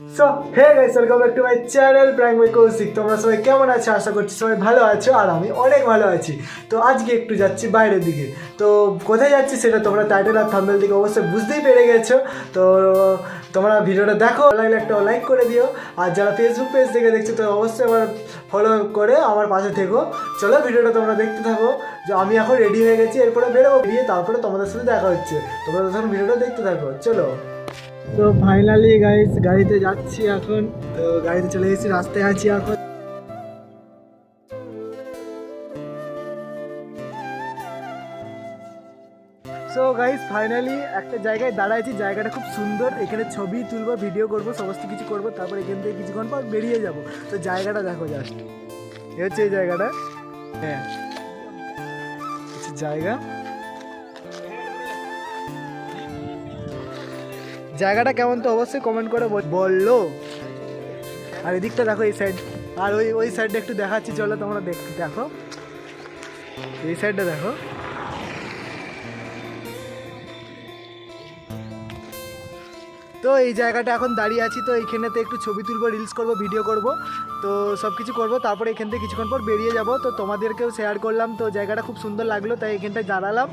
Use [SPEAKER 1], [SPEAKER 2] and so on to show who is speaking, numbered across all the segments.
[SPEAKER 1] So hey guys welcome back to my channel prank by Koushik তোমরা সবাই কেমন আছো? আশা করছি সবাই ভালো আছো, আর আমি অনেক ভালো আছি। তো আজকে একটু যাচ্ছি বাইরের দিকে। তো কোথায় যাচ্ছি সেটা তোমরা টাইটেল আর থাম্বেল দিকে অবশ্যই বুঝতেই পেরে গেছো। তো তোমরা ভিডিওটা দেখো লাগলে একটা লাইক করে দিও। আর যারা ফেসবুক পেজ থেকে দেখছ, তো অবশ্যই আমার ফলো করে আমার পাশে থেকো। চলো ভিডিওটা তোমরা দেখতে থাকো। যে আমি এখন রেডি হয়ে গেছি, এরপরে বেরোবো। বেরিয়ে তারপরে তোমাদের সাথে দেখা হচ্ছে। তোমরা তখন ভিডিওটা দেখতে থাকো। চলো। তো ফাইনালি গাইস গাড়িতে যাচ্ছি এখন। তো গাড়িতে চলে এসেছি, রাস্তায় আছি এখন। সো গাইস ফাইনালি একটা জায়গায় দাঁড়াইছি, জায়গাটা খুব সুন্দর। এখানে ছবি তুলবো ভিডিও করব, সমস্ত কিছু করব, তারপর এখান থেকে কিছুক্ষণ পর বেরিয়ে যাব। তো জায়গাটা দেখো জাস্ট এ হচ্ছে এই জায়গাটা। হ্যাঁ। জায়গা। জায়গাটা কেমন তো অবশ্যই কমেন্ট করে বল- বলল। আর এদিকটা দেখো এই সাইড আর ওই ওই সাইডটা একটু দেখাচ্ছি, চলো তোমরা দেখ দেখো। এই সাইডটা দেখো। তো এই জায়গাটা এখন দাঁড়িয়ে আছি, তো এইখানেতে একটু ছবি তুলবো রিলস করব ভিডিও করব। তো সব কিছু করব, তারপরে এখান থেকে কিছুক্ষণ পর বেরিয়ে যাব। তো তোমাদেরকেও শেয়ার করলাম, তো জায়গাটা খুব সুন্দর লাগল, তাই এখানটায় দাঁড়ালাম।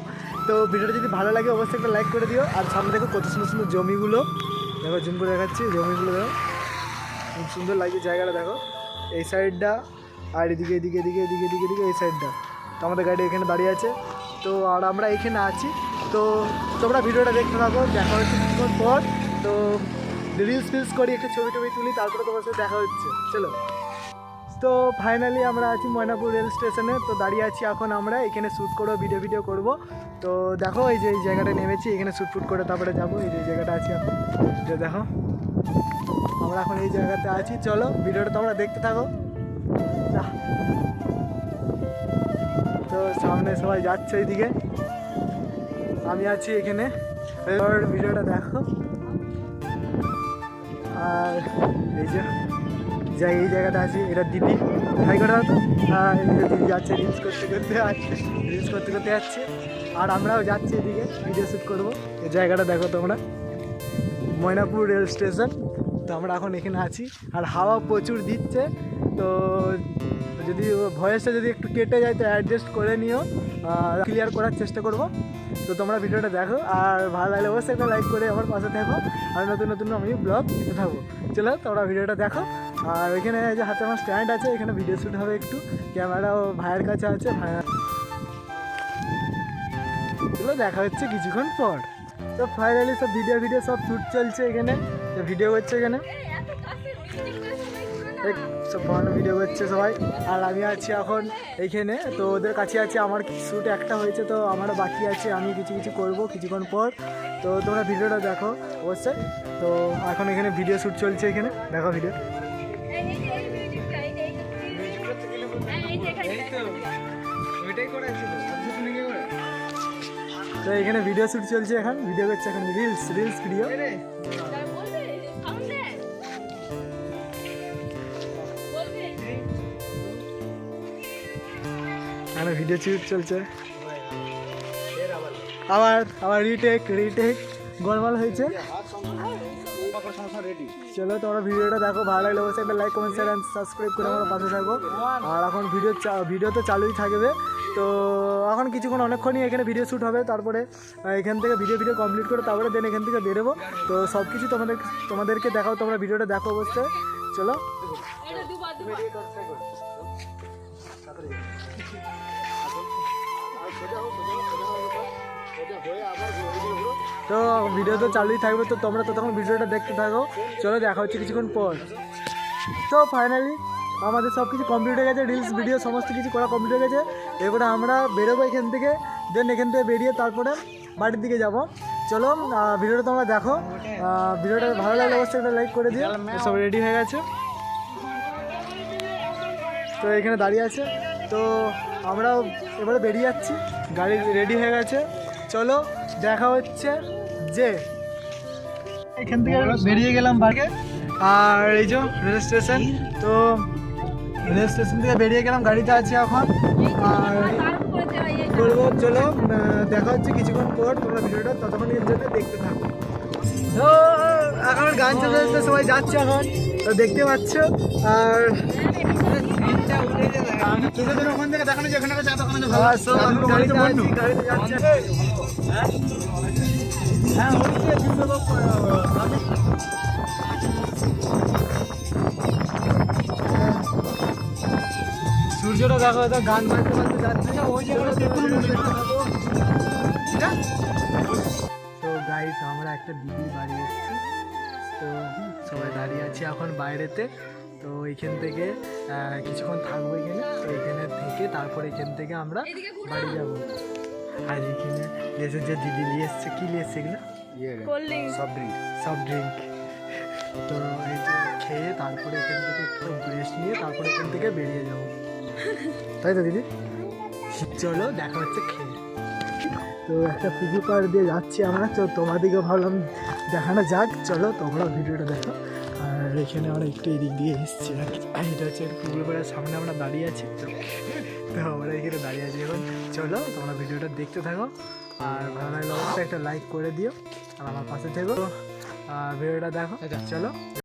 [SPEAKER 1] তো ভিডিওটা যদি ভালো লাগে, অবশ্যই একটা লাইক করে দিও। আর সামনে দেখো কত সুন্দর সুন্দর জমিগুলো। দেখো জুম করে দেখাচ্ছি, জমিগুলো দেখো। খুব সুন্দর লাগছে জায়গাটা, দেখো। এই সাইডটা আর এদিকে এদিকে এদিকে এদিকে এদিকে এদিকে এই সাইডটা তো আমাদের গাড়ি এখানে দাঁড়িয়ে আছে। তো আর আমরা এখানে আছি। তো তোমরা ভিডিওটা দেখতে থাকো, দেখা হচ্ছে কিছুক্ষণ পর। তো রিলস ফিলস করি, একটু ছবি টবি তুলি, তারপরে তোমার সাথে দেখা হচ্ছে। চলো। তো ফাইনালি আমরা আছি ময়নাপুর রেল স্টেশনে। তো দাঁড়িয়ে আছি এখন আমরা, এখানে শ্যুট করব ভিডিও ভিডিও করব। তো দেখো এই যে এই জায়গাটা নেমেছি, এখানে শ্যুট ফুট করে তারপরে যাব, এই যে জায়গাটা আছি এখন। যে দেখো, আমরা এখন এই জায়গাতে আছি। চলো, ভিডিওটা তোমরা দেখতে থাকো। তো সামনে সবাই যাচ্ছে এইদিকে। আমি আছি এখানে। ভিডিওটা দেখো। আর এই যে যাই এই জায়গাটা আছে, এটা দিদি। হাই করে দাও তো দিদি যাচ্ছে রিলস করতে করতে আসছে রিলস করতে করতে যাচ্ছে। আর আমরাও যাচ্ছি এদিকে ভিডিও শ্যুট করব। এই জায়গাটা দেখো তোমরা। Moynapur rail station. তো আমরা এখন এখানে আছি। আর হাওয়া প্রচুর দিচ্ছে। তো যদি ভয়েসটা যদি একটু কেটে যায়, তো অ্যাডজাস্ট করে নিও। ক্লিয়ার করার চেষ্টা করব। তো তোমরা ভিডিওটা দেখো। আর ভালো লাগলে অবশ্যই একটা লাইক করে আমার পাশে থাকো। আর নতুন নতুন আমি ব্লগ দিতে থাকব। চলো, তোমরা ভিডিওটা দেখো। আর ওইখানে যে হাতে আমার স্ট্যান্ড আছে, এখানে ভিডিও শ্যুট হবে একটু। ক্যামেরাও ভাইয়ের কাছে আছে, ভাইয়া। চলো দেখা হচ্ছে কিছুক্ষণ পর। তো ফাইনালি সব ভিডিও ভিডিও সব শ্যুট চলছে এখানে। ভিডিও করছে এখানে। সব ফোন ভিডিও করছে সবাই। আর আমি আছি এখন এইখানে তো ওদের কাছে আছে আমার শ্যুট একটা হয়েছে, তো আমারও বাকি আছে। আমি কিছু কিছু করব কিছুক্ষণ পর। তো তোমরা ভিডিওটা দেখো, অবশ্যই। তো এখন এখানে ভিডিও শ্যুট চলছে এখানে। দেখো ভিডিও তো এখানে ভিডিও শ্যুট চলছে এখন ভিডিও করছে এখন রিলস রিলস ভিডিও এখানে ভিডিও শ্যুট চলছে। আবার। আবার রিটেক রিটেক গোলমাল হয়েছে। চলো তোমরা ভিডিওটা দেখো ভালো লাগলে অবশ্যই একটা like comment share and subscribe করে আমার পাশে থাকব আর এখন ভিডিও ভিডিও তো চালুই থাকবে। তো এখন কিছুক্ষণ অনেকক্ষণই এখানে ভিডিও শ্যুট হবে তারপরে এখান থেকে ভিডিও ভিডিও কমপ্লিট করে তারপরে দেন এখান থেকে বেরোবো। তো সব কিছু তোমাদের তোমাদেরকে দেখাও তোমরা ভিডিওটা দেখো অবশ্যই। চলো। তো ভিডিও তো চালুই থাকবে, তো তোমরা তো তখন ভিডিওটা দেখতে থাকো। চলো দেখা হচ্ছে কিছুক্ষণ পর। তো ফাইনালি আমাদের সব কিছু কমপ্লিট হয়ে গেছে রিলস ভিডিও সমস্ত কিছু করা কমপ্লিট হয়ে গেছে। এবারে আমরা বেরোবো এখান থেকে দেন এখান থেকে বেরিয়ে তারপরে বাড়ির দিকে যাব। চলো ভিডিওটা তোমরা দেখো। ভিডিওটা ভালো লাগলে অবশ্যই একটা লাইক করে দিও। সব রেডি হয়ে গেছে? তো এখানে দাঁড়িয়ে আছে। তো আমরা এবারে বেরিয়ে যাচ্ছি। গাড়ি রেডি হয়ে গেছে। চলো দেখা হচ্ছে যে এখান থেকে বেরিয়ে গেলাম বাড়িতে। আর এই যে রেল স্টেশন তো রেল স্টেশন থেকে বেরিয়ে গেলাম গাড়িতে আছি এখন। আর করব চলো দেখা হচ্ছে কিছুক্ষণ পর তোমরা ভিডিওটা ততক্ষণের জন্য দেখতে থাকো। তো এখন গান চলে যাচ্ছে সবাই যাচ্ছে এখন। তো দেখতে পাচ্ছ আর
[SPEAKER 2] ওখান থেকে দেখানো।
[SPEAKER 1] হ্যাঁ, সূর্যটা দেখো এটা গান বাজতে বাজতে যাচ্ছে না ওই জায়গাটা তো গাইস আমরা একটা দিদির বাড়ি এসেছি তো সবাই দাঁড়িয়ে আছি এখন বাইরেতে তো এইখান থেকে কিছুক্ষণ থাকব এখানে। তো এখানে থেকে তারপর এখান থেকে আমরা বাড়ি যাব। আর এখানে এসে যে দিদি নিয়ে এসছে কি নিয়ে এসছে এগুলো?
[SPEAKER 2] সব ড্রিঙ্ক
[SPEAKER 1] সফট ড্রিঙ্ক তো এই যে খেয়ে তারপরে এখান থেকে একটু ব্রেস্ট নিয়ে তারপরে এখান থেকে বেরিয়ে যাব। তাই তো দিদি? চলো দেখা হচ্ছে খেয়ে। তো একটা পুকুর পাড় দিয়ে যাচ্ছি আমরা। তো তোমাদেরকে ভাবলাম দেখানো যাক। চলো তোমরা ভিডিওটা দেখো। আর এখানে আমরা একটু এদিক দিয়ে এসেছি আর এটা হচ্ছে পুকুর পাড়ার সামনে আমরা দাঁড়িয়ে আছি। তো আমরা এখানে দাঁড়িয়ে আছি। এখন চলো তোমরা ভিডিওটা দেখতে থাকো। আর ভালো লাগলে অবশ্যই একটা লাইক করে দিও। আর আমার পাশে থেকো। আর ভিডিওটা দেখো। চলো।